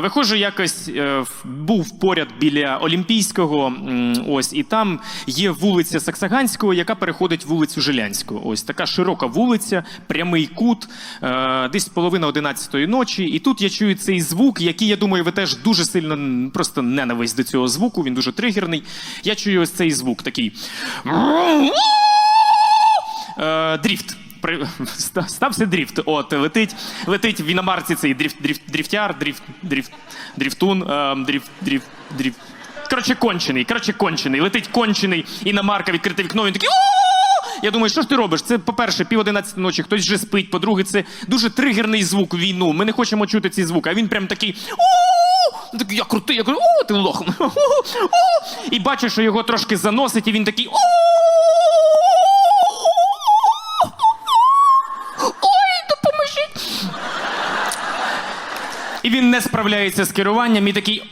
Виходжу якось, е, був поряд біля Олімпійського, ось, і там є вулиця Саксаганського, яка переходить вулицю Жилянську. Ось така широка вулиця, прямий кут, е, десь половина одинадцятої ночі. І тут я чую цей звук, який, я думаю, ви теж дуже сильно просто ненависть до цього звуку, він дуже тригерний. Я чую ось цей звук такий. Е, дріфт. При- Стався дріфт. От летить, летить в іномарці цей дріфт, дріфт, дріфтяр, дріфт, дріфт, дріфтун, е, дріфт, дріфт, дріфт. Коротше, кончений, коротше, кончений. Летить кончений, іномарка, відкрите вікно, він такий. Я думаю, що ж ти робиш? Це, по-перше, пів одинадцяти ночі, хтось вже спить. По-друге, це дуже тригерний звук в війну. Ми не хочемо чути цей звук. А він прям такий. Я крутий, я кажу, о, ти лох. І бачу, що його трошки заносить, і він такий. «О!» Ой, допоможіть. І він не справляється з керуванням і такий.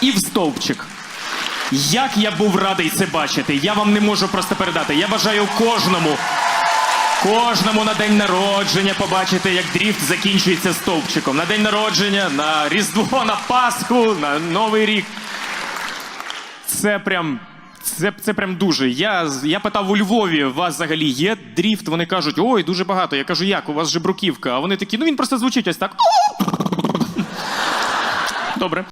І в стовпчик. Як я був радий це бачити, я вам не можу просто передати. Я бажаю кожному, кожному на день народження побачити, як дріфт закінчується стовпчиком. На день народження, на Різдво, на Пасху, на Новий рік. Це прям. Це, це прям дуже. Я, я питав у Львові, у вас взагалі є дріфт? Вони кажуть, ой, дуже багато. Я кажу, як? У вас же бруківка. А вони такі, ну він просто звучить ось так. Добре.